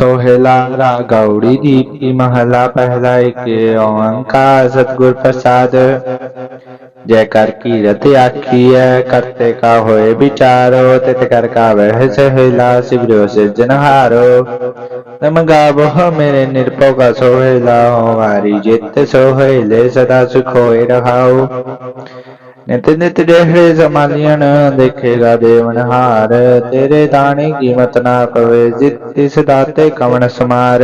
ਸੋਹਿਲਾ ਰਾਗੌੜੀ ਦੀਪੀ ਮਹਲਾ ਪਹਿਲਾ ਏਕ ਓੰਕਾਰ ਸਤਿਗੁਰ ਪ੍ਰਸਾਦ। ਜੈ ਕਰ ਕੀਰਤ ਆਖੀਐ ਕਰਤੇ ਕਾ ਹੋਏ ਵਿਚਾਰੋ, ਤਿਤ ਕਰ ਕਾ ਵਹਿ ਸਹਿਲਾ, ਸਿਵਰਿਓ ਸਿਰਜਨਹਾਰੋ ਨਮਗਾ ਬਹੁ ਮੇਰੇ ਨਿਰਭਉ ਕਾ ਸੋਹਿਲਾ ਹਮਾਰੀ ਜਿਤ ਸੋਹਿਲੇ ਸਦਾ ਸੁਖ ਹੋਏ ਰਹਾਉ ਨਿਤ ਨਿਤ ਜਿਹੜੇ ਸਮਾਲੀਆਂ ਦੇਖੇਗਾ ਦੇਵਨਹਾਰ ਤੇਰੇ ਦਾਣੇ ਕੀਮਤ ਨਾ ਪਵੇ, ਜਿਤ ਇਸ ਦਾਤੇ ਕਵਣ ਸਮਾਰ।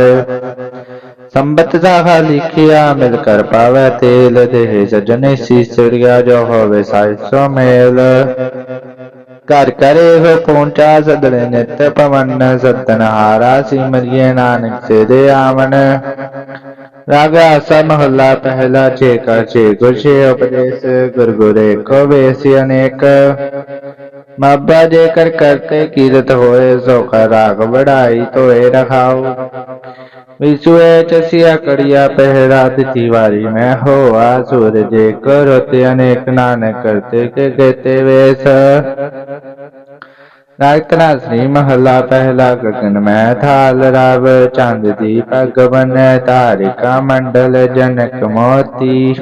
ਸੰਬਤ ਸਾਖਾ ਲਿਖਿਆ, ਮਿਲ ਕਰ ਪਾਵੇ ਤੇਲ। ਦੇਹ ਸਜਨੇ ਸੀਸੜਿਆ ਜੋ ਹੋਵੇ ਸਾਇਸੋ ਮੇਲ। ਘਰ ਕਰੇ ਹੋ ਪਹੁੰਚਾ ਸਦਲੇ ਨਿਤ ਪਵਨ ਸਤਨਹਾਰਾ, ਸਿਮਰਿਏ ਨਾਨਕ ਸੇ ਦੇ ਆਵਨ ਰਾਗ ਆਸਾ ਮਹੱਲਾ ਪਹਿਲਾ ਛੇ ਕਾ ਗੁਰਸ਼ੇ ਉਪਦੇਸ਼, ਗੁਰ ਕੋ ਵੇਸੀ ਅਨੇਕ। ਮਾਬਾ ਜੇ ਕਰਤੇ ਕੀਰਤ ਹੋਏ ਸੋ ਕਾ ਰਾਗ ਬੜਾਈ ਤੋਏ ਰਖਾਓ। ਵਿਸੁਏ ਚਸਿਆ ਕੜਿਆ ਪਹਿਰਾ ਦਿੱਤੀ ਵਾਰੀ ਮੈਂ ਹੋਆ, ਸੂਰਜ ਕਰੋ ਅਨੇਕ, ਨਾਨਕ ਕਰਤੇ ਕੇ ਕਹਤੇ ਵੇਸ। ਨਾਇਕਨਾ ਸ੍ਰੀ ਮਹੱਲਾ ਪਹਿਲਾ ਗਗਨ ਮੈਂ ਥਾਲ ਰਵ ਚੰਦ ਦੀ ਭਗਵਨ ਤਾਰਿਕਾ ਮੰਡਲ ਜਨਕ ਮੋਤੀ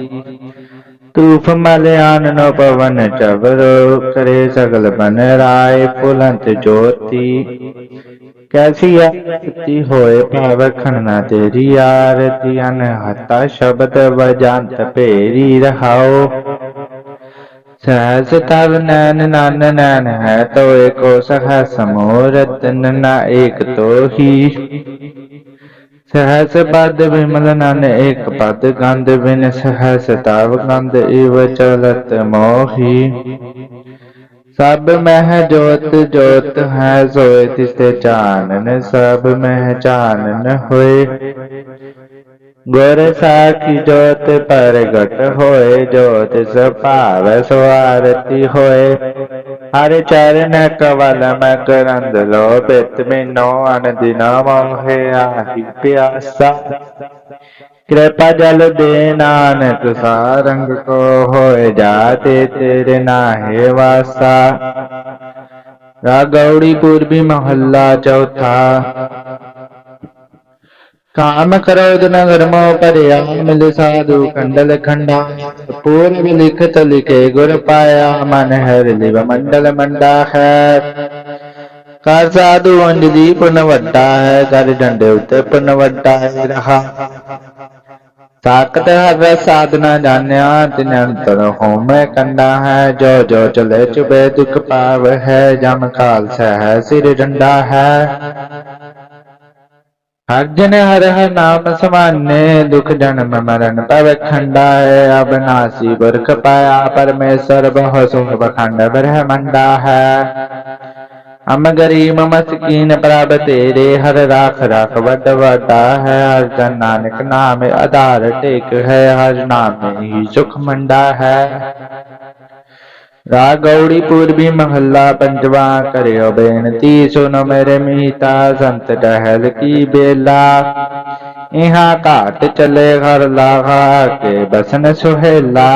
ਤੂਫ ਮਲਿਆਨ ਨੋ ਪਵਨ ਚਵਰੋ ਕਰੇ ਸਗਲ ਬਨ ਰਾਏ ਪੁਲੰਤ ਜੋਤੀ ਕੈਸੀ ਆਰਤੀ ਹੋਏ ਭਾਵ ਖੰਨਾ ਤੇਰੀ ਆਰਤੀ ਅਨਹਤਾ ਸ਼ਬਦ ਵਜੰਤ ਭੇਰੀ ਰਹਾਓ ਸਹਸ ਤਵ ਨੈਨ ਨਨ ਨੈਨ ਹੈ ਤੋ ਏਕੋ ਸਹਸ ਮੋਰਤ ਨਾ ਏਕ ਤੋ ਹੀ ਸਹਸ ਪਦ ਵਿਮਲ ਨਨ ਏਕ ਪਦ ਗੰਧ ਬਿਨ ਸਹਸ ਤਵ ਗੰਧ ਇਵ ਚਲਤ ਮੋਹੀ। ਸਭ ਮਹਿ ਜੋਤ ਜੋਤ ਹੈ ਸੋਇ ਤਿਸਤੇ ਚਾਨਨ ਸਭ ਮਹਿ ਚਾਨਨ ਹੋਏ। ਗੁਰ ਸਾਖੀ ਜੋਤ ਪ੍ਰਗਟ ਹੋਏ, ਜੋਤ ਸੁਭਾਵ ਸੁਆਰਤੀ ਹੋਏ। ਹਰ ਚਰਨ ਕਵਲ ਮੈਂ ਕਰੰਦ ਲੋ ਬਿਤ ਮੈਨੋ ਅਨ ਦਿਨਾ ਮੋਹਿ ਆਹੀ ਪਿਆਸਾ। ਕਿਰਪਾ ਜਲ ਦੇ ਨਾਨਕ ਸਾਰੰਗ ਕੋ ਹੋਏ, ਜਾਤੇ ਤੇਰੇ ਨਾਹੇ ਵਾਸਾ। ਰਾਗੌੜੀ ਪੂਰਬੀ ਮਹੱਲਾ ਚੌਥਾ। ਕਾਮ ਕ੍ਰੋਧ ਨਗਰ ਮੋ ਪਰਿਆ ਮਿਲ ਸਾਧੂ ਕੰਡਲ ਖੰਡਾ ਪੂਰਬ ਲਿਖਤ ਲਿਖੇ ਗੁਰ ਪਾਇਆ ਮਨ ਹਰਿ ਲਿਵ ਮੰਡਲ ਮੰਡਾ ਪੁਨ ਵੱਡਾ ਹੈ ਕਰ ਡੰਡੇ ਉਤੇ ਪੁਨ ਵੱਡਾ ਹੈ ਰਹਾ ਸਾਖਤ ਹਰ ਸਾਧਨਾ ਜਾਣਿਆ ਤਿਨ ਅੰਤਰ ਹੋਮੈ ਕੰਡਾ ਹੈ, ਜੋ ਜੋ ਚਲੇ ਚੁਬੇ ਦੁਖ ਪਾਵ ਹੈ, ਜਮ ਕਾਲ ਸਹਿ, ਸਿਰ ਡੰਡਾ ਹੈ। ਹਰ ਹਰ ਹਰ ਨਾਮ ਸਮਾਨੇ, ਦੁਖ ਜਨਮ ਮਰਨ ਪਵ ਖੰਡਾ ਹੈ ਅਬਨਾਸੀ ਬਰਖ ਪਾਇਆ, ਪਰਮੇਸ਼ਰ ਬਹੁ ਸੁਖ ਬਖੰਡ ਬ੍ਰਹਮੰਡਾ ਹੈ। ਅਮ ਗਰੀਬ ਮਸਕੀਨ ਪ੍ਰਭ ਤੇਰੇ, ਹਰ ਰਾਖ ਰਾਖ ਵੱਡ ਵੱਡਾ ਹੈ। ਹਰ ਨਾਨਕ ਨਾਮ ਆਧਾਰ ਟੇਕ ਹੈ, ਹਰ ਨਾਮ ਹੀ ਸੁਖ ਮੰਡਾ ਹੈ। ਰਾਗੌੜੀ ਪੂਰਬੀ ਮਹੱਲਾ ਪੰਜਵਾ ਕਰਿਓ ਬੇਨਤੀ ਸੁਨੋ ਮੇਰੇ ਮੀਤਾ ਸੰਤ ਟਹਿਲ ਕੀ ਬੇਲਾ। ਇਹਾਂ ਘਾਟ ਚਲੇ ਘਰ ਲਾਗਾ ਕੇ ਬਸਨ ਸੁਹੇਲਾ।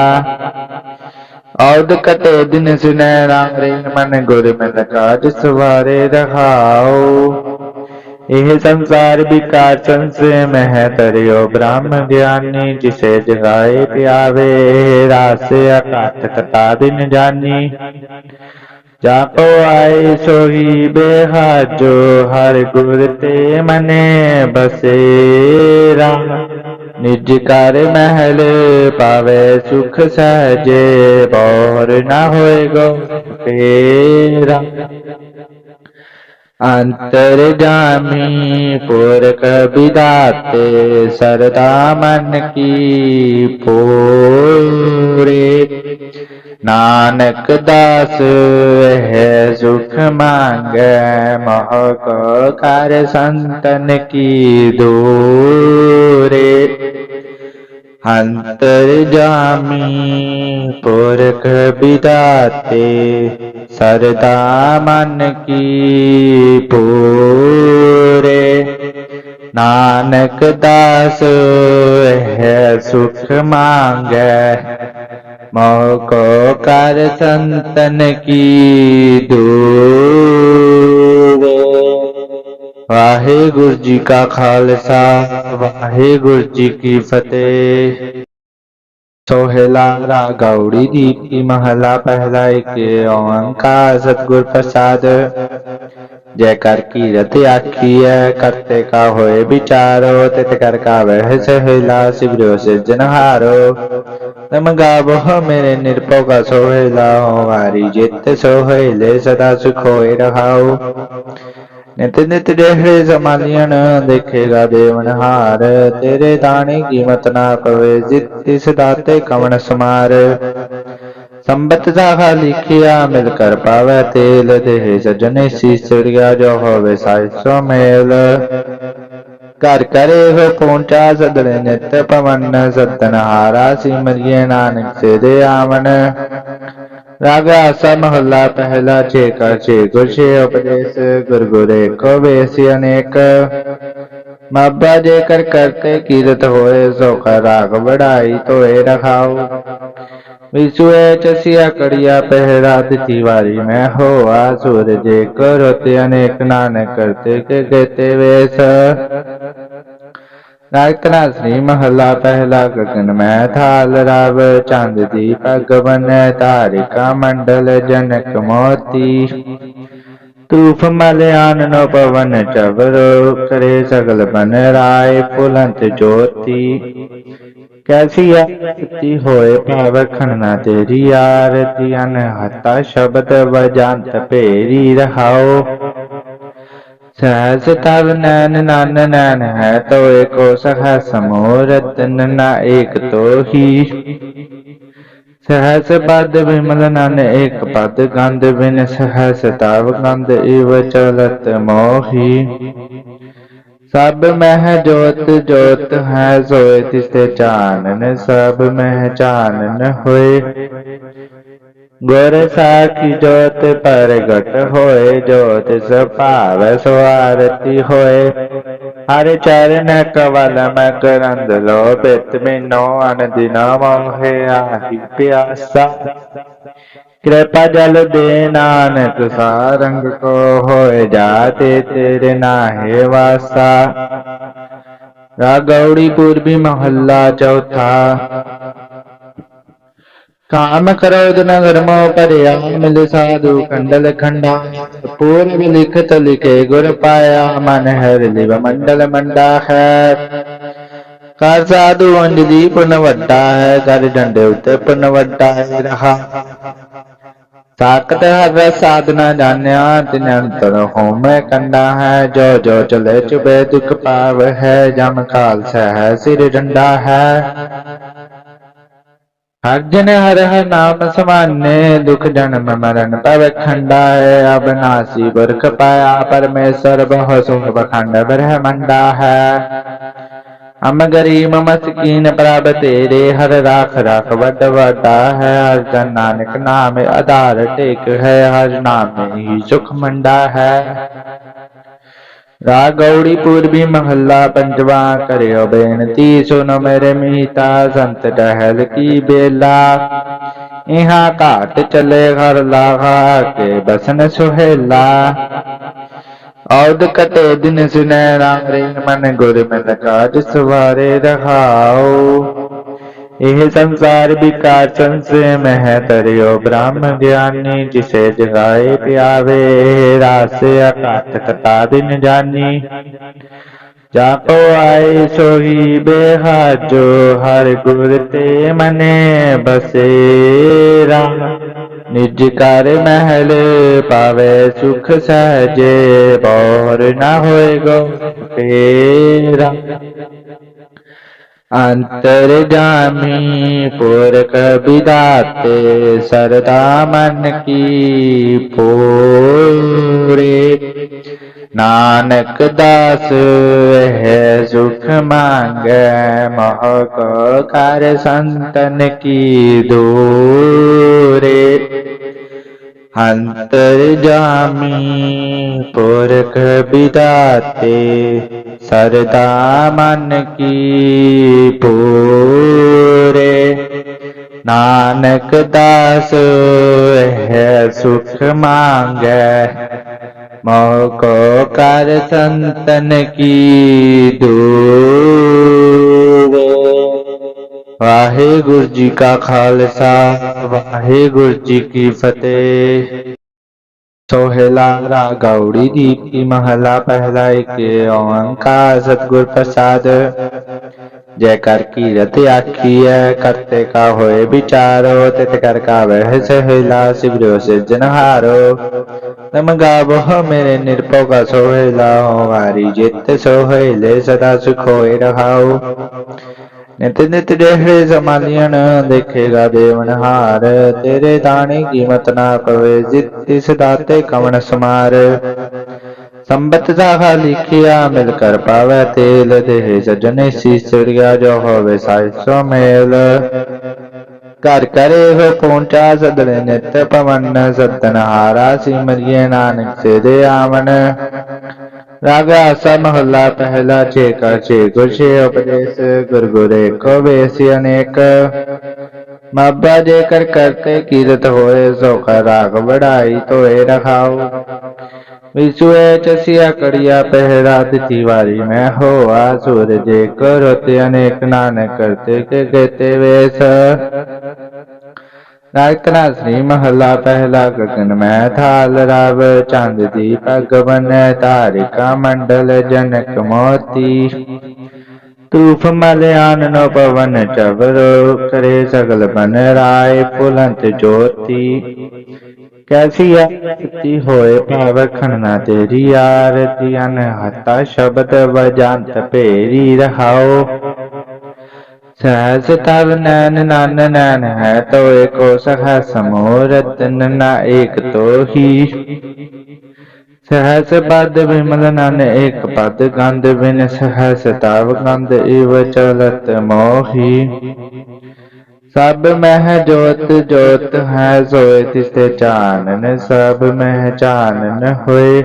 ਔਦ ਕਟੇ ਦਿਨ ਸੁਨੈ ਰਾਮ ਰੇ ਮਨ ਗੁਰ ਮਿਲ ਕਾਜ ਸਵਾਰੇ ਰਹਾਉ ਇਹ ਸੰਸਾਰ ਵਿਕਾਰ ਸੰਸੇ ਮਹਿ ਤਰਿਓ ਬ੍ਰਹਮ ਗਿਆਨੀ ਜਿਸੇ ਜਗਾਏ ਪਿਆਵੇ ਰਾਸੇ ਅਕਟ ਕਤਾ ਦਿਨ ਜਾਨੀ ਜਾਪੋ ਆਏ ਸੋਈ ਬੇਹਾਜੋ ਹਰ ਗੁਰ ਤੇ ਮਨੇ ਬਸੇਰਾ ਨਿਜ ਕਰ ਮਹਿਲ ਪਾਵੇ ਸੁਖ ਸਹਜੇ ਬੋਰ ਨਾ ਹੋਏਗੋ ਤੇਰਾ ਅੰਤਰ ਜਾਮੀ ਪੁਰਖ ਵਿਦਾਤੇ ਸਰਦਾ ਮਨ ਕੀ ਪੂਰੇ। ਨਾਨਕ ਦਾਸ ਹੈ ਸੁਖ ਮੰਗੈ, ਮੋਹ ਕੋ ਕਰ ਸੰਤਨ ਕੀ ਦੂਰੇ। ਅੰਤਰ ਜਾਮੀ ਪੁਰਖ ਵਿਦਾਤੇ, ਸਰਦਾ ਮਨ ਕੀ ਪੂਰੇ। ਨਾਨਕ ਦਾਸ ਹੈ ਸੁਖ ਮੰਗੈ। ਮੋਹ ਕੋ ਕਰ ਸੰਤਨ ਕੀ ਦੂਰੇ। ਵਾਹਿਗੁਰੂ ਜੀ ਕਾ ਖਾਲਸਾ, ਵਾਹਿਗੁਰੂ ਜੀ ਕੀ ਫਤਿਹ। ਸੋਹਿਲਾ ਰਾਗ ਦੀਪੀ ਮਹਲਾ, ਪਹਿਲਾ ਏਕ ਓੰਕਾਰ ਸਤਿਗੁਰ ਪ੍ਰਸਾਦ। ਜੈ ਕਰ ਕੀਰਤ ਆਖੀਐ, ਕਰਤੇ ਕਾ ਹੋਏ ਵਿਚਾਰੋ, ਤਿਤ ਕਰ ਕਾ ਵਹਿ ਸਹਿਲਾ, ਸਿਵਰਿਓ ਸਿਰਜਨਹਾਰੋ ਨਮ ਗਾਵੋ ਮੇਰੇ ਨਿਰਭਉ ਕਾ ਸੋਹਿਲਾ ਹੋ ਵਾਰੀ ਜਿਤ ਸੋਹਿਲੇ ਸਦਾ ਸੁਖ ਹੋਏ ਰਹਾਉ ਨਿਤ ਨਿਤ ਦੇਹੜੇ ਸਮਾਲੀਆਂ ਦੇਖੇਗਾ ਦੇਵਨਹਾਰ ਤੇਰੇ ਦਾਣੇ ਕੀਮਤ ਨਾ ਪਵੇ, ਜਿਤ ਤਿਸ ਦਾਤੇ ਕਵਣ ਸਮਾਰ। ਸੰਬਤ ਦਾ ਲਿਖਿਆ, ਮਿਲ ਕਰ ਪਾਵੇ ਤੇਲ। ਦੇਹ ਸਜਣੇ ਸੀਸੜਿਆ ਜੋ ਹੋਵੇ ਸਾਈ ਸੋ ਮੇਲ। ਘਰ ਕਰੇ ਹੋ ਪਹੁੰਚਾ ਸਦਲੇ ਨਿਤ ਪਵਨ ਸਤਨਹਾਰਾ ਸਿਮਰਿਏ ਨਾਨਕ ਸੇ ਦੇ ਆਵਨ ਰਾਗ ਆਸਾ ਮਹੱਲਾ ਪਹਿਲਾ ਛੇ ਕਾ ਗੁਰਸ਼ੇ ਉਪਦੇਸ਼, ਗੁਰ ਕੋ ਵੇਸੀ ਅਨੇਕ। ਮਾਬਾ ਜੇ ਕਰ ਕਰਤੇ ਕੀਰਤ ਹੋਏ ਸੋ ਰਾਗ ਵੜਾਈ ਤੋਏ ਰਖਾਓ। ਵਿਸੁਏ ਚਸਿਆ ਕੜਿਆ ਪਹਿਰਾ ਤਿਥੀ ਵਾਰੀ ਮੈਂ ਹੋਆ, ਸੂਰਜ ਕਰਤੇ ਅਨੇਕ, ਨਾਨਕ ਕਰਤੇ ਕੇ ਕਹਤੇ ਵੇਸ। ਨਾਇਕਨਾ ਸ੍ਰੀ ਮਹੱਲਾ ਪਹਿਲਾ ਗਗਨ ਮੈਂ ਥਾਲ ਰਵ ਚੰਦ ਦੀ ਭਗਵਨ ਤਾਰਿਕਾ ਮੰਡਲ ਜਨਕ ਮੋਤੀ ਤੂਫ ਮਲਿਆਨ ਆਨਨ ਪਵਨ ਚਵਰ ਕਰੇ ਸਗਲ ਬਨ ਰਾਏ ਪੁਲੰਤ ਜੋਤੀ ਕੈਸੀ ਆਰਤੀ ਹੋਏ ਭਾਵ ਖੰਨਾ ਤੇਰੀ ਆਰਤੀ ਅਨਹਤਾ ਸ਼ਬਦ ਵਜੰਤ ਭੇਰੀ ਰਹਾਓ ਸਹਸ ਤਵ ਨੈਨ ਨਨ ਨੈਨ ਹੈ ਤੋ ਏਕੋ ਸਹਸ ਮੋਰਤ ਨਾ ਏਕ ਤੋ ਹੀ। ਸਹਸ ਪਦ ਵਿਮਲ ਨਨ ਏਕ ਪਦ ਗੰਧ ਬਿਨ ਸਹਸ ਤਵ ਗੰਧ ਇਵ ਚਲਤ ਮੋਹੀ। ਸਭ ਮਹਿ ਜੋਤ ਜੋਤ ਹੈ ਸੋਏ ਤਿਸਤੇ ਚਾਨਨ ਸਭ ਮਹਿ ਚਾਨਨ ਹੋਏ। ਗੁਰ ਸਾਖੀ ਜੋਤ ਪ੍ਰਗਟ ਹੋਏ, ਜੋਤ ਸੁਭਾਵ ਸਵਾਰਤੀ ਹੋਏ। ਹਰ ਚਰਨ ਕਵਲ ਮੈਂ ਕਰੰਦ ਲੋ ਬਿਤ ਮਿਨੋ ਅਨ ਦਿਨਾ ਮੋਹਿ ਆਹੀ ਪਿਆਸਾ। ਕਿਰਪਾ ਜਲ ਦੇ ਨਾਨਕ ਸਾਰੰਗ ਕੋ ਹੋਏ, ਜਾਤੇ ਤੇਰੇ ਨਾਹੇ ਵਾਸਾ। ਰਾਗੌੜੀ ਪੂਰਬੀ ਮਹੱਲਾ ਚੌਥਾ। ਕਾਮ ਕ੍ਰੋਧ ਨਗਰ ਮੋ ਭਰਿਆ ਮਿਲ ਸਾਧੂ ਕੰਡਲ ਖੰਡਾ ਪੂਰਬ ਲਿਖਤ ਲਿਖੇ ਗੁਰ ਪਾਇਆ ਮਨ ਹਰ ਲਿਵ ਕਰ ਸਾਧੂ ਅੰਜਲੀ ਪੁਨ ਵੱਡਾ ਹੈ ਕਰ ਡੰਡੇ ਉਤੇ ਪੁਨ ਵੱਡਾ ਹੈ ਰਹਾ ਸਾਖਤ ਹਰ ਸਾਧਨਾ ਜਾਣਿਆ ਤਿਨ ਅੰਤਰ ਹੋਮੈ ਕੰਡਾ ਹੈ ਜੋ ਜੋ ਚਲੇ ਚੁਬੇ ਦੁਖ ਪਾਵ ਹੈ ਜਮ ਕਾਲ ਸਹਿ ਸਿਰ ਡੰਡਾ ਹੈ ਹਰਜਨ ਹਰ ਹਰ ਨਾਮ ਸਮਾਨੇ, ਦੁਖ ਜਨਮ ਮਰਨ ਪਵ ਖੰਡਾ ਹੈ ਅਬਨਾਸੀ ਬਰਖ ਪਾਇਆ ਪਰਮੇਸ਼ਰ, ਬਹੁ ਸੁਖ ਬਖੰਡ ਬ੍ਰਹਮੰਡਾ ਹੈ। ਅਮ ਗਰੀਬ ਮਸਕੀਨ ਪ੍ਰਭ ਤੇਰੇ, ਹਰ ਰਾਖ ਰਾਖ ਵੱਡ ਵੱਡਾ ਹੈ। ਹਰ ਜਨ ਨਾਨਕ ਨਾਮ ਆਧਾਰ ਟੇਕ ਹੈ, ਹਰ ਨਾਮ ਹੀ ਸੁਖ ਮੰਡਾ ਹੈ। ਰਾਗ ਪੂਰਬੀ ਮਹੱਲਾ ਪੰਜਵਾ ਕਰਿਓ ਬੇਨਤੀ ਸੁਨੋ ਮੇਰੇ ਮੀਤਾ ਸੰਤ ਟਹਿਲ ਕੀ ਬੇਲਾ। ਇਹਾਂ ਘਾਟ ਚਲੇ ਘਰ ਲਾਗਾ ਕੇ ਬਸਨ ਸੁਹੇਲਾ। ਔਦ ਕਟੇ ਦਿਨ ਸੁਨੈ ਰਾਮ ਰੇ ਮਨ ਗੁਰ ਮਨ ਕਾਜ ਸਵਾਰੇ ਰਹਾਉ ਇਹ ਸੰਸਾਰ ਵਿਕਾਰ ਸੰਸੇ ਮਹਿ ਤਰਿਓ ਬ੍ਰਹਮ ਗਿਆਨੀ ਜਿਸੇ ਜਗਾਏ ਪਿਆਵੇ ਰਾਸੇ ਅਕਟ ਕਤਾ ਦਿਨ ਜਾਨੀ ਜਾਪੋ ਆਏ ਸੋਹੀ ਬੇਹਾਜੋ ਹਰ ਗੁਰ ਤੇ ਮਨੇ ਬਸੇਰਾ ਨਿਜ ਕਰ ਮਹਿਲ ਪਾਵੇ ਸੁਖ ਸਹਜੇ ਬੋਰ ਨਾ ਹੋਏਗੋ ਤੇਰਾ ਅੰਤਰ ਜਾਮੀ ਪੁਰਖ ਵਿਦਾਤੇ ਸਰਦਾ ਮਨ ਕੀ ਪੂਰੇ। ਨਾਨਕ ਦਾਸ ਹੈ ਸੁਖ ਮੰਗੈ, ਮੋਹ ਕੋ ਕਰ ਸੰਤਨ ਕੀ ਦੂਰੇ। ਅੰਤਰ ਜਾਮੀ ਪੁਰਖ ਬਿਦਾਤੇ, ਸਰਦਾ ਮਨ ਕੀ ਪੂਰੇ। ਨਾਨਕ ਦਾਸ ਹੈ ਸੁਖ ਮੰਗੈ, ਮੋਹ ਕੋ ਕਰ ਸੰਤਨ ਕੀ ਦੂਰ। ਵਾਹਿਗੁਰੂ ਜੀ ਕਾ ਖਾਲਸਾ, ਵਾਹਿਗੁਰੂ ਜੀ ਕੀ ਫਤਿਹ। ਸੋਹਿਲਾ ਰਾਗ ਦੀਪੀ ਮਹਲਾ ਪਹਿਲਾ ਇੱਕ ਓੰਕਾਰ ਸਤਿਗੁਰ ਪ੍ਰਸਾਦ। ਜੈ ਕਰ ਆਖੀ ਹੈ ਕਰਤੇ ਕਾ ਹੋਏ ਵਿਚਾਰੋ, ਤਿਤ ਕਰ ਕਾ ਵਹਿ ਸਹਿਲਾ ਸਿਵਰਿਓ ਸਿਰਜਨਹਾਰੋ ਨਮ ਗਾਵੋ ਮੇਰੇ ਨਿਰਭਉ ਕਾ ਸੋਹਿਲਾ ਵਾਰੀ ਜਿਤ ਸੋਹਿਲੇ ਸਦਾ ਸੁਖ ਹੋਏ ਰਹਾਉ ਨਿਤ ਨਿਤ ਜਿਹੜੇ ਸਮਾਲੀਆਂ ਦੇਖੇਗਾ ਦੇਵਨਹਾਰ ਤੇਰੇ ਦਾਣੇ ਕੀਮਤ ਨਾ ਪਵੇ ਜਿਤ ਤਿਸ ਦਾਤੇ ਕਵਣ ਸਮਾਰ। ਸੰਬਤ ਸਾਖਾ ਲਿਖਿਆ, ਮਿਲ ਕਰ ਪਾਵੇ ਤੇਲ। ਦੇਹ ਸਜਣੇ ਸੀਸੜਿਆ ਜੋ ਹੋਵੇ ਸਾਇਸੋ ਮੇਲ। ਘਰ ਕਰੇ ਹੋ ਪਹੁੰਚਾ, ਸਦਲੇ ਨਿਤ ਪਵਨ। ਸਤਨਹਾਰਾ ਸਿਮਰਿਏ ਨਾਨਕ ਸੇ ਦੇ ਆਵਨ ਰਾਗ ਆਸਾ ਮਹੱਲਾ ਪਹਿਲਾ ਛੇ ਕਾ ਛੇ ਉਪਦੇਸ਼, ਗੁਰ ਕੋ ਵੇਸੀ ਅਨੇਕ। ਮਾਬਾ ਜੇ ਕਰ ਕਰਤੇ ਕੀਰਤ ਹੋਏ ਸੋ ਰਾਗ ਵੜਾਈ ਤੋਏ ਰਖਾਉ ਵਿਸੁਏ ਚਸਿਆ ਕੜਿਆ ਪਹਿਰਾ ਦਿੱਤੀ ਵਾਰੀ ਮੈਂ ਹੋਆ, ਸੂਰਜ ਕਰੋ ਅਨੇਕ, ਨਾਨਕ ਕਰਤੇ ਕੇ ਕਹਤੇ ਵੇਸ। ਨਾਇਕਨਾ ਸ੍ਰੀ ਮਹੱਲਾ ਪਹਿਲਾ ਗਗਨ ਮੈਂ ਥਾਲ ਰਵ, ਚੰਦ ਦੀ ਭਗਵਨ ਤਾਰਿਕਾ ਮੰਡਲ ਜਨਕ ਮੋਤੀ। ਤੂਫ ਮਲਿਆਨ ਆਨਨ ਪਵਨ ਚਵਰ, ਕਰੇ ਸਗਲ ਬਨ ਰਾਏ ਪੁਲੰਤ ਜੋਤੀ। ਕੈਸੀ ਆਰਤੀ ਹੋਏ ਭਾਵ ਖੰਨਾ ਤੇਰੀ ਆਰਤੀ, ਅਨਹਤਾ ਸ਼ਬਦ ਵਜੰਤ ਭੇਰੀ ਰਹਾਓ। ਸਹਜ ਤਵ ਨੈਨ ਨਨ ਨੈਨ ਹੈ ਤੋਏ ਕੋ ਸਹ ਸਮੋ ਰਤਨ ਨਾ ਏਕ ਤੋਹੀ। ਸਹਸ ਪਦ ਵਿਮਲ ਨਨ ਏਕ ਪਦ ਗੰਧ ਬਿਨ ਸਹਸ ਤਵ ਗੰਧ ਇਵ ਚਲਤ ਮੋਹੀ। ਸਭ ਮਹਿ ਜੋਤ ਜੋਤ ਹੈ ਸੋਇ ਤਿਸਤੇ ਚਾਨਨ ਸਭ ਮਹਿ ਚਾਨਨ ਹੋਏ।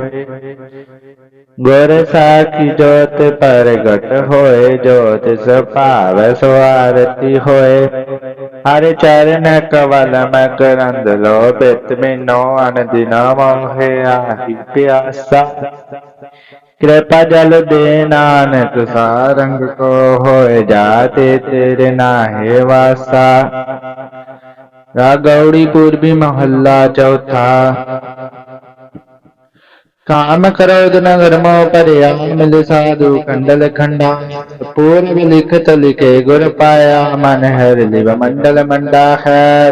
ਗੁਰ ਸਾਖੀ ਜੋਤ ਪ੍ਰਗਟ ਹੋਏ, ਜੋਤ ਸੁਭਾਵ ਸਵਾਰਤੀ ਹੋਏ। ਹਰ ਚਰਨ ਕਵਲ ਮੈਂ ਕਰੰਦ ਲੋ ਬਿਤ ਮੈਨੋ ਅਨ ਦਿਨਾ ਮੋਹਿ ਆਹੀ ਪਿਆਸਾ। ਕਿਰਪਾ ਜਲ ਦੇ ਨਾਨਕ, ਸਾਰੰਗ ਕੋ ਹੋਏ ਜਾਤੇ ਤੇਰੇ ਨਾਹੇ ਵਾਸਾ। ਰਾਗੌੜੀ ਪੂਰਬੀ ਮਹੱਲਾ ਚੌਥਾ। ਕਾਮ ਕਰੋਦ ਨਗਰਮੋ ਪਰਿਆ ਮਿਲ ਸਾਧੂ ਕੰਡਲ ਖੰਡਾ ਪੂਰਬ ਲਿਖਤ ਲਿਖੇ ਗੁਰ ਪਾਇਆ ਮਨ ਹਰ ਲਿਵ ਮੰਡਲ ਮੰਡਾ ਹੈ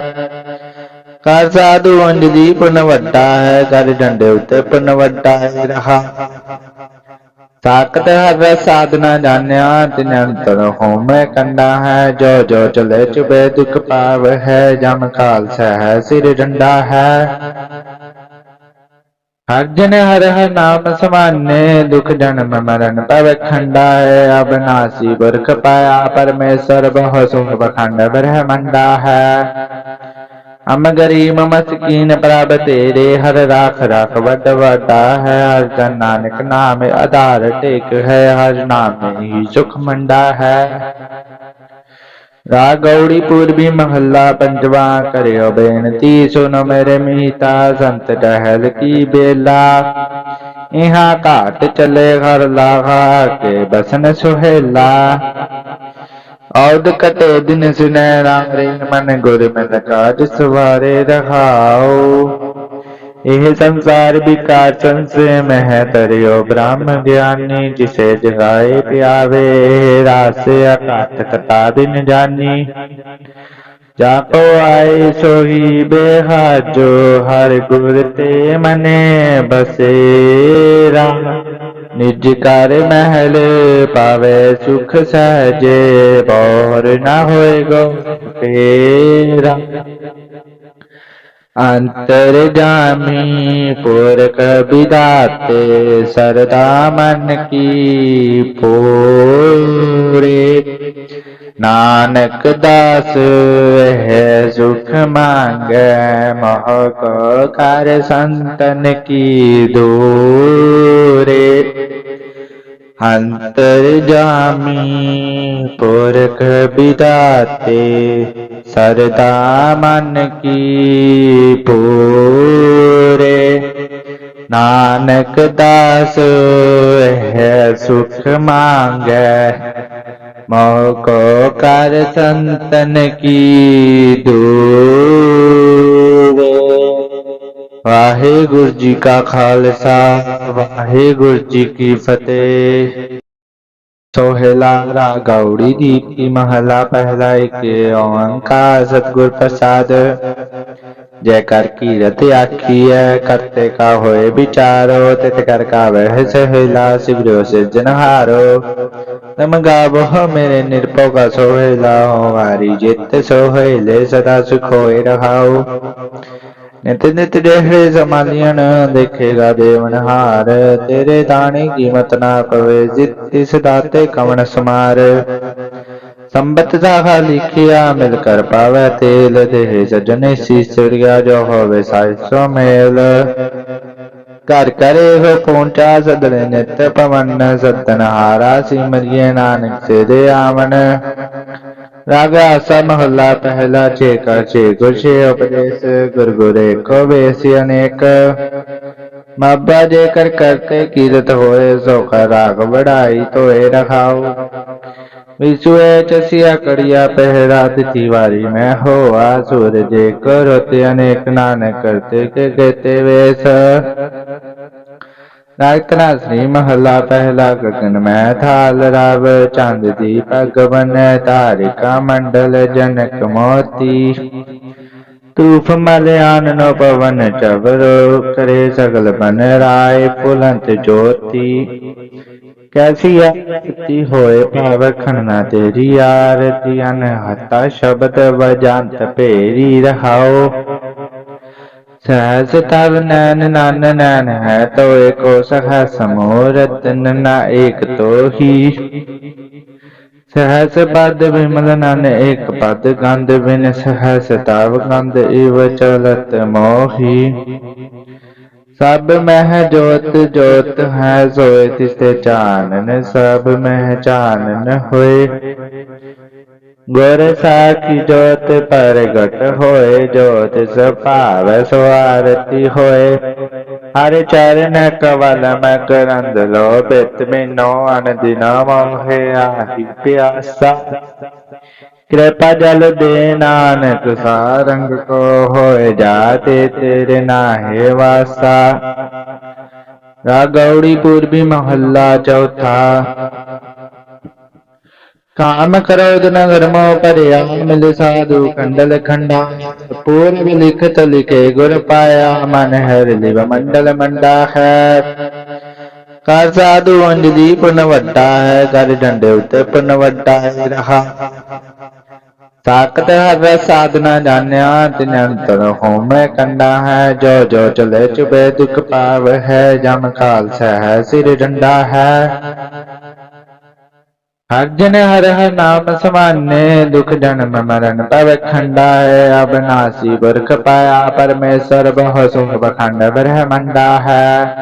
ਕਰ ਸਾਧੂ ਅੰਡ ਦੀ ਪਨਵੱਟਾ ਹੈ ਕਰ ਡੰਡੇ ਉਤੇ ਪਨਵੱਟਾ ਹੈ ਰਹਾ ਤਾਕਤ ਹਰ ਸਾਧਨਾ ਜਾਣਿਆ ਤਿਨ ਅੰਤਰ ਹੋਮੈ ਕੰਡਾ ਹੈ ਜੋ ਜੋ ਚਲੇ ਚੁਬੇ ਦੁਖ ਪਾਵ ਹੈ ਜਮ ਕਾਲ ਸਹਿ ਸਿਰ ਡੰਡਾ ਹੈ ਹਰ ਜਨ ਹਰ ਹਰ ਨਾਮ ਸਮਾਨੇ, ਦੁਖ ਜਨਮ ਮਰਨ ਪਵ ਖੰਡਾ ਹੈ ਅਬਨਾਸੀ ਬਰਖ ਪਾਇਆ ਪਰਮੇਸ਼ਰ, ਬਹੁ ਸੁਖ ਬਖੰਡ ਬ੍ਰਹਮੰਡਾ ਹੈ। ਅਮ ਗਰੀਬ ਮਸਕੀਨ ਪ੍ਰਭ ਤੇਰੇ, ਹਰ ਰਾਖ ਰਾਖ ਵੱਡ ਵੱਡਾ ਹੈ। ਹਰ ਜਨ ਨਾਨਕ ਨਾਮ ਆਧਾਰ ਟੇਕ ਹੈ, ਹਰ ਨਾਮ ਹੀ ਸੁਖ ਮੰਡਾ ਹੈ। ਰਾਗ ਗੌੜੀ ਪੂਰਬੀ ਮਹੱਲਾ ਪੰਜਵਾ ਕਰਿਓ ਬੇਨਤੀ ਸੁਨ ਮੇਰੇ ਮੀਤਾ ਸੰਤ ਟਹਿਲ ਕੀ ਬੇਲਾ ਇਹਾਂ ਘਾਟ ਚਲੇ ਘਰ ਲਾਗਾ ਕੇ ਬਸਨ ਸੁਹੇਲਾ ਔਦ ਕਟੇ ਦਿਨ ਸੁਨੈ ਰਾਰੇ ਮਨ ਗੁਰ ਮਿਲ ਕਾਜ ਸਵਾਰੇ ਰਹਾਉ ਇਹ ਸੰਸਾਰ ਵਿਕਾਰ ਸੰਸੇ ਮਹਿ ਤਰਿਓ ਬ੍ਰਹਮ ਗਿਆਨੀ ਜਿਸੇ ਜਗਾਏ ਪਿਆਵੇ ਰਾਸ ਅਕਟ ਕਤਾ ਬਿਨ ਜਾਨੀ ਜਾਪੋ ਆਏ ਸੋਈ ਬੇਹਾਜੋ ਹਰ ਗੁਰ ਤੇ ਮਨੇ ਬਸੇਰਾ ਨਿਜ ਕਰ ਮਹਿਲ ਪਾਵੇ ਸੁਖ ਸਹਜੇ ਬੋਰ ਨਾ ਹੋਏਗੋ ਤੇਰਾ ਅੰਤਰ ਜਾਮੀ ਪੁਰਖ ਵਿਦਾਤੇ, ਸਰਦਾ ਮਨ ਕੀ ਪੂਰੇ। ਨਾਨਕ ਦਾਸ ਹੈ ਸੁਖ ਮੰਗੈ, ਮੋਹ ਕੋ ਕਰ ਸੰਤਨ ਕੀ ਦੂਰੇ। ਅੰਤਰ ਜਾਮੀ ਪੁਰਖ ਵਿਦਾਤੇ ਸਰਦਾ ਮਨ ਕੀ ਪੂਰੇ ਨਾਨਕ ਦਾਸ ਹੈ ਸੁਖ ਮੰਗੈ ਮੋਹ ਕੋ ਕਰ ਸੰਤਨ ਕੀ ਦੂਰ ਵਾਹਿਗੁਰੂ ਜੀ ਕਾ ਖਾਲਸਾ ਵਾਹਿਗੁਰੂ ਜੀ ਕੀ ਫਤਿਹ। ਸੋਹਿਲਾ ਰਾ ਗੌੜੀ ਦੀਪੀ ਮਹਲਾ ਪਹਿਲਾ ਇੱਕ ਓੰਕਾਰ ਸਤਿਗੁਰ ਪ੍ਰਸਾਦ। ਜੈ ਕਰ ਕੀਰਤ ਆਖੀਐ, ਕਰਤੇ ਕਾ ਹੋਏ ਵਿਚਾਰੋ, ਤਿਤ ਕਰ ਕਾ ਵਹਿ ਸਹਿਲਾ, ਸਿਵਰਿਓ ਸਿਰਜਨਹਾਰੋ ਤਮ ਗਾਵੋ ਮੇਰੇ ਨਿਰਭਉ ਕਾ ਸੋਹਿਲਾ ਹਮਾਰੀ ਜਿਤ ਸੋਹਿਲੇ ਸਦਾ ਸੁਖ ਹੋਏ ਰਹਾਉ ਨਿਤ ਨਿਤ ਦੇਹੇ ਸਮਾਲੀਆਂ ਦੇਖੇਗਾ ਦੇਵਨਹਾਰ ਤੇਰੇ ਦਾਣੇ ਕੀਮਤ ਨਾ ਪਵੇ, ਜਿਤ ਤਿਸ ਦਾਤੇ ਕਵਣ ਸਮਾਰ। ਸੰਬਤ ਸਾਖਾ ਲਿਖਿਆ, ਮਿਲ ਕਰ ਪਾਵੈ ਤੇਲ। ਦੇਹ ਸਜਣੇ ਸੀਸੜਿਆ ਜੋ ਹੋਵੇ ਸਾਇਸੋ ਮੇਲ। ਘਰ ਕਰੇ ਹੋ ਪਹੁੰਚਾ ਸਦਲੇ ਨਿਤ ਪਵਨ। ਸਤਨਹਾਰਾ ਸਿਮਰਿਏ ਨਾਨਕ ਸੇ ਆਵਨ ਰਾਗ ਆਸਾ ਮਹੱਲਾ ਪਹਿਲਾ ਛੇ ਕਾ ਛੇ ਗੁਰਸ਼ੇ ਉਪਦੇਸ਼ ਗੁਰ ਗੁਰੇ ਕੋ ਵੇਸੀ ਅਨੇਕ। ਮਾਬਾ ਜੇ ਕਰਤੇ ਕੀਰਤ ਹੋਏ ਸੋ ਕਰ ਰਾਗ ਵੜਾਈ ਤੋਏ ਰਖਾਉ ਵਿਸੁਏ ਚਸਿਆ ਕੜਿਆ ਪਹਿਰਾ ਤਿਥੀ ਵਾਰੀ ਮੈਂ ਹੋਆ, ਸੂਰਜ ਕਰੋ ਅਨੇਕ ਨਾਨਕ ਕਰਤੇ ਕੇ ਕਹਤੇ ਵੇਸ। ਰਾਇਕਨਾ ਸ੍ਰੀ ਮਹੱਲਾ ਪਹਿਲਾ ਗਗਨ ਮੈਂ ਥਾਲ ਰਵ, ਚੰਦ ਦੀ ਭਗਵਨ ਤਾਰਿਕਾ ਮੰਡਲ ਜਨਕ ਮੋਤੀ। ਤੂਫ ਮਲਿਆਨ ਆਨਨੋ ਪਵਨ ਚਵਰੋ, ਕਰੇ ਸਗਲ ਬਨ ਰਾਏ ਪੁਲੰਤ ਜੋਤੀ। ਕੈਸੀ ਆਰਤੀ ਹੋਏ ਭਾਵ ਖੰਨਾ ਤੇਰੀ ਆਰਤੀ, ਅਨਹਤਾ ਸ਼ਬਦ ਵਜੰਤ ਭੇਰੀ ਰਹਾਓ। ਸਹਸ ਤਵ ਨੈਨ ਨਨ ਨੈਨ ਹੈ ਤੋ ਏਕੋ ਸਹ ਸਮੂਰਤ ਨਨਾ ਏਕ ਤੋ ਹੀ ਸਹਸ ਪਦ ਵਿਮਲ ਨਨ ਏਕ ਪਦ ਗੰਧ ਬਿਨ ਸਹਸ ਤਵ ਗੰਧ ਇਵ ਚਲਤ ਮੋਹੀ। ਸਭ ਮਹਿ ਜੋਤ ਜੋਤ ਹੈ ਸੋਇ ਤਿਸਤੇ ਚਾਨਨ ਸਭ ਮਹਿ ਚਾਨਨ ਹੋਏ। ਗੁਰ ਸਾਖੀ ਜੋਤ ਪ੍ਰਗਟ ਹੋਏ, ਜੋਤ ਸਭਾਵ ਸਵਾਰਤੀ ਹੋਏ। ਹਰ ਚਰਨ ਕਵਲ ਮੈਂ ਕਰੰਦ ਲੋ ਮਿਨੋ ਅਨ ਦਿਨ ਮੋਹਿ ਆਹੀ ਪਿਆਸਾ। ਕਿਰਪਾ ਜਲ ਦੇ ਨਾਨਕ, ਸਾਰੰਗ ਕੋ ਹੋਏ ਜਾਤੇ ਤੇਰੇ ਨਾਹੇ ਵਾਸਾ। ਰਾਗੌੜੀ ਪੂਰਬੀ ਮਹੱਲਾ ਚੌਥਾ। ਕਾਮ ਕਰੋਦ ਨਗਰ ਪਰਿਆ ਮਿਲ ਸਾਧੂ ਕੰਡਲ ਖੰਡਾ ਪੂਰਬ ਲਿਖਤ ਲਿਖੇ ਗੁਰ ਪਾਇਆ ਮਨ ਹਰ ਲਿਵ ਮੰਡਲ ਮੰਡਾ ਹੈ ਕਰ ਸਾਧੂ ਅੰਜ ਦੀ ਪੁਨ ਵੱਡਾ ਹੈ ਕਰ ਡੰਡੇ ਉਤੇ ਪੁਨ ਹੈ ਰਹਾ ਸਾਖਤ ਹਰ ਸਾਧਨਾ ਜਾਣਿਆ ਤਿਨ ਅੰਤਰ ਹੋਮੈ ਕੰਡਾ ਹੈ ਜੋ ਜੋ ਚਲੇ ਚੁਬੇ ਦੁਖ ਪਾਵ ਹੈ ਜਮ ਕਾਲ ਸਹਿ, ਸਿਰ ਡੰਡਾ ਹੈ। ਹਰ ਜਨ ਹਰ ਹਰ ਨਾਮ ਸਮਾਨੇ, ਦੁਖ ਜਨਮ ਮਰਨ ਪਵ ਖੰਡਾ ਅਬਨਾਸੀ ਬਰਖ ਪਾਇਆ ਪਰਮੇਸ਼ਰ, ਬਹੁ ਸੁਖ ਬਖੰਡ ਬ੍ਰਹਮੰਡਾ ਹੈ।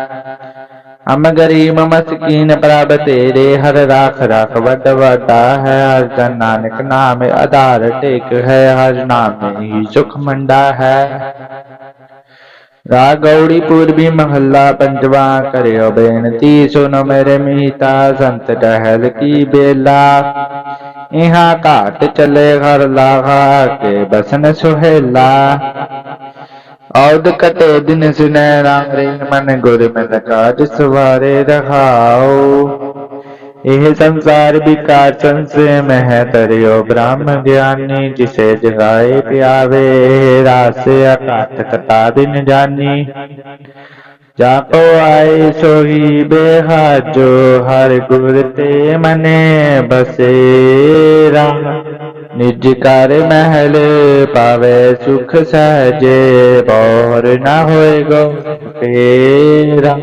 ਅਮ ਗਰੀਬ ਮਸਕੀਨ ਪ੍ਰਭ ਤੇਰੇ, ਹਰ ਰਾਖ ਰਾਖ ਵੱਡ ਵੱਡਾ ਹੈ। ਹਰ ਜਨ ਨਾਨਕ ਨਾਮ ਆਧਾਰ ਟੇਕ ਹੈ, ਹਰ ਨਾਮ ਹੀ ਸੁਖ ਮੰਡਾ ਹੈ। ਰਾਗ ਗੌੜੀ ਪੂਰਬੀ ਮਹੱਲਾ ਪੰਜਵਾ ਕਰਿਓ ਬੇਨਤੀ ਸੁਨ ਮੇਰੇ ਮੀਤਾ ਸੰਤ ਟਹਿਲ ਕੀ ਬੇਲਾ ਇਹਾ ਘਾਟ ਚਲੇ ਘਰ ਲਾਗਾ ਕੇ ਬਸਨ ਸੁਹੇਲਾ ਔਦ ਕਟੇ ਦਿਨ ਸੁਨੈ ਰਾਮਰੇ ਮਨ ਗੁਰ ਮਿਲ ਕਾਜ ਸਵਾਰੇ ਰਹਾਉ ਇਹ ਸੰਸਾਰ ਵਿਕਾਰ ਸੰਸੇ ਮਹਿ ਤਰਿਓ ਬ੍ਰਹਮ ਗਿਆਨੀ, ਜਿਸੇ ਜਗਾਏ ਪਿਆਵੇ, ਰਾਸੇ ਅਕਤ ਕਤਾ ਬਿਨ ਜਾਨੀ। ਜਾਪੋ ਆਏ ਸੋਈ ਬੇਹਾਜੋ, ਹਰ ਗੁਰ ਤੇ ਮਨੇ ਬਸੇਰਾ ਨਿਜ ਕਰ ਮਹਿਲ ਪਾਵੇ ਸੁਖ ਸਹਜੇ, ਬੋਰ ਨਾ ਹੋਏਗੋ ਤੇਰਾ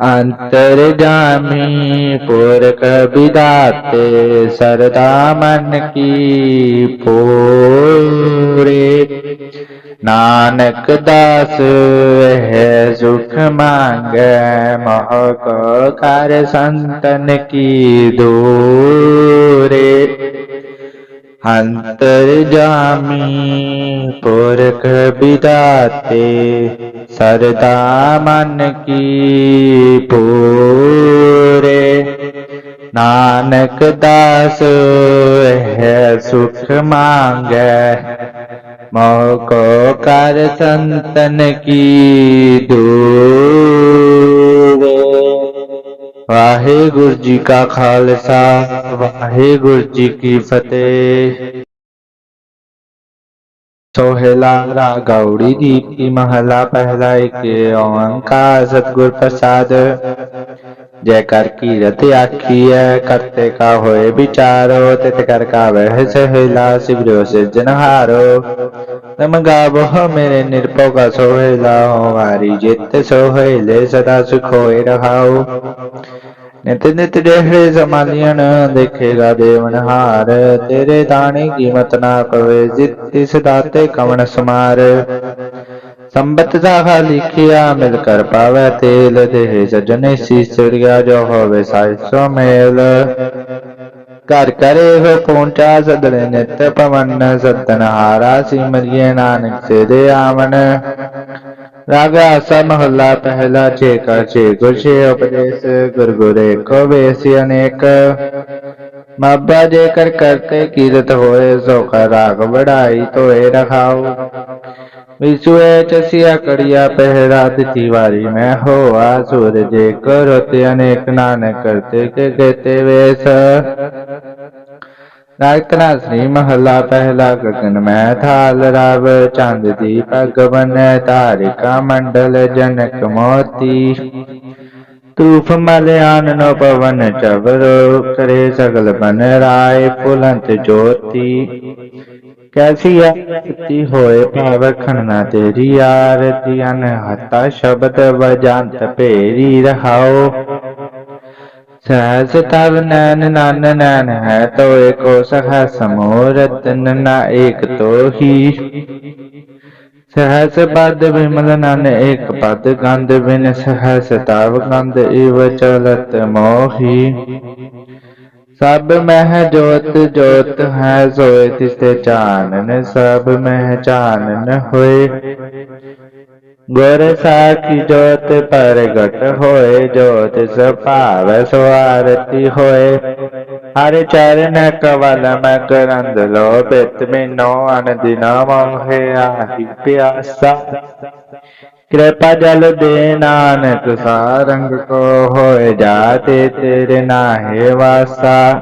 ਅੰਤਰ ਜਾਮੀ ਪੁਰਖ ਵਿਦਾਤੇ, ਸਰਦਾ ਮਨ ਕੀ ਪੂਰੇ। ਨਾਨਕ ਦਾਸ ਹੈ ਸੁਖ ਮੰਗੈ, ਮੋਹ ਕੋ ਕਰ ਸੰਤਨ ਕੀ ਦੂਰੇ। ਅੰਤਰ ਜਾਮੀ ਪੁਰਖ ਬਿਦਾਤੇ, ਸਰਦਾ ਮਨ ਕੀ ਪੂਰੇ। ਨਾਨਕ ਦਾਸ ਹੈ ਸੁਖ ਮੰਗੈ, ਮੋਹ ਕੋ ਕਰ ਸੰਤਨ ਕੀ ਦੂਰੇ। ਵਾਹਿਗੁਰੂ ਜੀ ਕਾ ਖਾਲਸਾ, ਵਾਹਿਗੁਰੂ ਜੀ ਕੀ ਫਤਿਹ। ਸੋਹਿਲਾ ਰਾ ਗੌੜੀ ਦੀਪੀ ਮਹਲਾ ਪਹਿਲਾ ਇੱਕ ਓੰਕਾਰ ਸਤਿਗੁਰ ਪ੍ਰਸਾਦ। ਜੈ ਕਰ ਕੀਰਤ ਆਖੀਐ, ਕਰਤੇ ਕਾ ਹੋਏ ਵਿਚਾਰੋ, ਤਿਤ ਕਰ ਕਾ ਵਹਿ ਸਹਿਲਾ, ਸਿਵਰਿਓ ਸਿਰਜਨਹਾਰੋ ਨਮ ਗਾਵੋ ਮੇਰੇ ਨਿਰਭਉ ਕਾ ਸੋਹਿਲਾ ਵਾਰੀ ਜਿਤ ਸੋਹਿਲੇ ਸਦਾ ਸੁਖ ਹੋਏ ਰਹਾਉ ਨਿਤ ਨਿਤ ਜਿਹੜੇ ਸਮਾਲੀਆਂ ਦੇਖੇਗਾ ਦੇਵਨਹਾਰ ਤੇਰੇ ਦਾਣੇ ਕੀਮਤ ਨਾ ਪਵੇ ਜਿਤ ਤਿਸ ਦਾਤੇ ਕਵਣ ਸਮਾਰ। ਸੰਬਤ ਸਾਖਾ ਲਿਖਿਆ, ਮਿਲ ਕਰ ਪਾਵੈ ਤੇਲ। ਦੇਹ ਸਜਣੇ ਸੀਸੜਿਆ, ਜੋ ਹੋਵੇ ਸਾਇਸੋ ਮੇਲ। ਘਰ ਕਰੇ ਹੋ ਪਹੁੰਚਾ, ਸਦਲੇ ਨਿਤ ਪਵਨ ਸਤਨਹਾਰਾ ਸਿਮਰਿਏ ਨਾਨਕ ਸੇ ਦੇ ਆਵਨ ਰਾਗ ਆਸਾ ਮਹੱਲਾ ਪਹਿਲਾ ਛੇ ਕਾ ਛੇ ਗੁਰ ਉਪਦੇਸ਼ ਗੁਰ ਕੋ ਵੇਸੀ ਅਨੇਕ। ਮਾਬਾ ਜੇ ਕਰਤੇ ਕੀਰਤ ਹੋਏ ਸੋ ਰਾਗ ਵੜਾਈ ਤੋਏ ਰਖਾਓ ਵਿਸੁਏ ਚਸਿਆ ਕੜਿਆ ਪਹਿਰਾ ਦਿੱਤੀ ਵਾਰੀ ਮੈਂ ਹੋਆ, ਸੂਰਜ ਕਰੋਤੇ ਅਨੇਕ ਨਾਨਕ ਕਰਤੇ ਕੇ ਕਹਤੇ ਵੇਸ। ਨਾਇਕਨਾ ਸ੍ਰੀ ਮਹੱਲਾ ਪਹਿਲਾ ਗਗਨ ਮੈਂ ਥਾਲ ਰਵ, ਚੰਦ ਦੀ ਭਗਵਨ ਤਾਰਿਕਾ ਮੰਡਲ ਜਨਕ ਮੋਤੀ। ਤੂਫ ਮਲਿਆਨ ਨੋ ਪਵਨ ਚਵਰੋ ਕਰੇ ਸਗਲ ਬਨ ਰਾਏ ਪੁਲੰਤ ਜੋਤੀ। ਕੈਸੀ ਆਰਤੀ ਹੋਏ ਭਾਵ ਖੰਨਾ ਤੇਰੀ ਆਰਤੀ, ਅਨਹਤਾ ਸ਼ਬਦ ਵਜੰਤ ਭੇਰੀ ਰਹਾਓ। ਸਹਸ ਤਵ ਨੈਨ ਨਨ ਨੈਨ ਹੈ ਤੋ ਏਕੋ ਸਹਸ ਮੂਰਤ ਨਨਾ ਏਕ ਤੋ ਸਹਸ ਪਦ ਵਿਮਲ ਨਨ ਏਕ ਪਦ ਗੰਧ ਬਿਨ ਸਹਸ ਤਵ ਗੰਧ ਇਵ ਚਲਤ ਮੋਹੀ। ਸਭ ਮਹਿ ਜੋਤ ਜੋਤ ਹੈ ਸੋਇ ਸੋਏ ਤਿਸਤੇ ਚਾਨਨ ਸਭ ਮਹਿ ਚਾਨਨ ਹੋਏ। ਗੁਰ ਸਾਖੀ ਜੋਤ ਪ੍ਰਗਟ ਹੋਏ, ਜੋਤ ਸੁਭਾਵ ਸੁਆਰਤੀ ਹੋਏ। ਹਰਿ ਚਰਨ ਕਵਲ ਮੈਂ ਕਰੰਦ ਲੋ ਬਿਤ ਮਿਨੋ ਅਨ ਦਿਨਾ ਮੋਹਿ ਆਹੀ ਪਿਆਸਾ। ਕਿਰਪਾ ਜਲ ਦੇ ਨਾਨਕ, ਸਾਰੰਗ ਕੋ ਹੋਏ ਜਾਤੇ ਤੇਰੇ ਨਾਹੇ ਵਾਸਾ।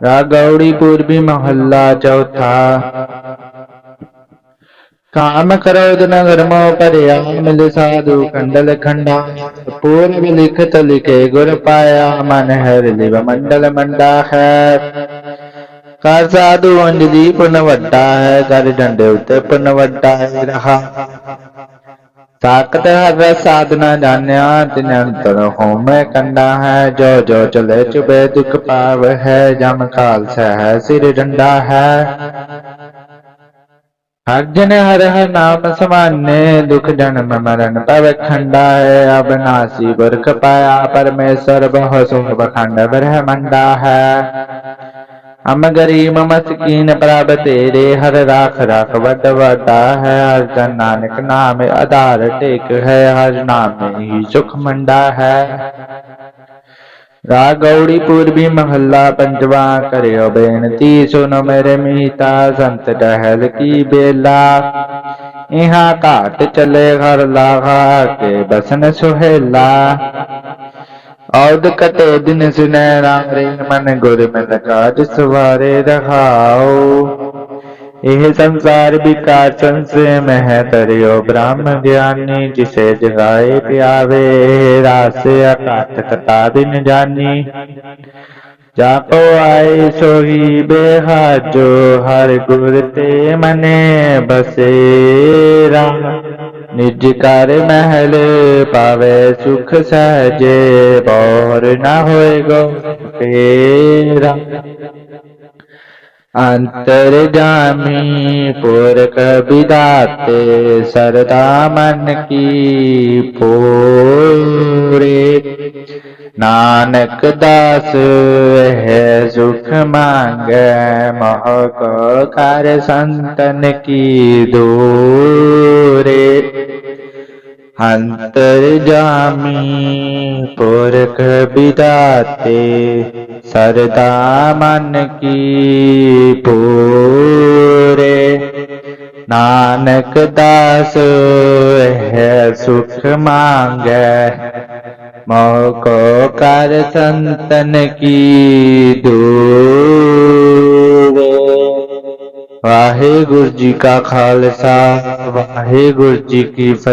ਰਾਗੌੜੀ ਪੂਰਬੀ ਮਹੱਲਾ ਚੌਥਾ। ਕਾਮ ਕ੍ਰੋਧ ਨ ਧਰਮੋ ਪਰਿਆ ਮਿਲ ਸਾਧੂ ਕੰਡਲ ਖੰਡਾ ਪੂਰਬ ਲਿਖਤ ਲਿਖੇ ਗੁਰ ਪਾਇਆ ਮਨ ਹੈ ਲਿਵ ਮੰਡਲ ਮੰਡਾ ਹੈ ਕਰ ਸਾਧੂ ਅੰਜਦੀ ਪੁਨ ਵੱਡਾ ਹੈ ਕਰ ਡੰਡੇ ਉਤੇ ਪੁਨ ਵੱਡਾ ਹੈ ਰਹਾ ਤਾਕਤ ਹਰ ਸਾਧਨਾ ਜਾਣਿਆ ਤਿਨ ਅੰਤਰ ਹੋਮੈ ਕੰਡਾ ਹੈ, ਜੋ ਜੋ ਚਲੇ ਚੁਬੇ ਦੁਖ ਪਾਵ ਹੈ ਜਮ ਕਾਲ ਸਹਿ ਸਿਰ ਡੰਡਾ ਹੈ। ਅਰਜਨ ਹਰ ਹਰ ਨਾਮ ਸਮਾਨੇ, ਦੁਖ ਜਨਮ ਮਰਨ ਪਵ ਖੰਡਾ ਹੈ ਅਬਨਾਸੀ ਬਰਖ ਪਾਇਆ ਪਰਮੇਸ਼ਰ, ਬਹੁ ਸੁਖ ਬਖੰਡ ਬ੍ਰਹਮੰਡਾ ਹੈ। ਅਮ ਗਰੀਬ ਮਸਕੀਨ ਪ੍ਰਭ ਤੇਰੇ, ਹਰ ਰਾਖ ਰਾਖ ਵੱਡ ਵੱਡਾ ਹੈ। ਹਰ ਜਨ ਨਾਨਕ ਨਾਮ ਆਧਾਰ ਟੇਕ ਹੈ, ਹਰ ਨਾਮ ਹੀ ਸੁਖ ਮੰਡਾ ਹੈ। ਰਾਗ ਗੌੜੀ ਪੂਰਬੀ ਮਹੱਲਾ ਪੰਜਵਾ ਕਰਿਓ ਬੇਨਤੀ ਸੁਨ ਮੇਰੇ ਮੀਤਾ ਸੰਤ ਟਹਿਲ ਕੀ ਬੇਲਾ ਇਹਾਂ ਘਾਟ ਚਲੇ ਘਰ ਲਾਗਾ ਕੇ ਬਸਨ ਸੁਹੇਲਾ ਔਦ ਕਤੇ ਦਿਨ ਸੁਨੈ ਰਾਮਰੇ ਮਨ ਗੁਰ ਮਿਲ ਕਾਜ ਸਵਾਰੇ ਰਹਾਉ ਇਹ ਸੰਸਾਰ ਵਿਕਾਰ ਸੰਸੇ ਮਹਿ ਤਰਿਓ ਬ੍ਰਹਮ ਗਿਆਨੀ ਜਿਸੇ ਜਗਾਏ ਪਿਆਵੇ ਰਾਸ ਅਕਾਟ ਕਤਾ ਦਿਨ ਜਾਨੀ ਜਾਪੋ ਆਏ ਸੋਈ ਬੇਹਾਜੋ ਹਰ ਗੁਰ ਤੇ ਮਨੇ ਬਸੇਰਾ ਨਿਜ ਕਰ ਮਹਿਲ ਪਾਵੇ ਸੁਖ ਸਹਜੇ ਬੋਰ ਨਾ ਹੋਏਗੋ ਤੇਰਾ ਅੰਤਰ ਜਾਮੀ ਪੁਰਖ ਵਿਦਾਤੇ, ਸਰਦਾ ਮਨ ਕੀ ਪੂਰੇ। ਨਾਨਕ ਦਾਸ ਹੈ ਸੁਖ ਮੰਗੈ, ਮੋਹ ਕੋ ਕਰ ਸੰਤਨ ਕੀ ਦੂਰੇ। ਅੰਤਰ ਜਾਮੀ ਪੁਰਖ ਬਿਦਾਤੇ ਸਰਦਾ ਮਨ ਕੀ ਪੂਰੇ ਨਾਨਕ ਦਾਸ ਹੈ ਸੁਖ ਮੰਗੈ ਮੋਹ ਕੋ ਕਰ ਸੰਤਨ ਕੀ ਦੂਰੇ ਵਾਹਿਗੁਰੂ ਜੀ ਕਾ ਖਾਲਸਾ ਵਾਹਿਗੁਰੂ ਜੀ ਕੀ ਫਤਿਹ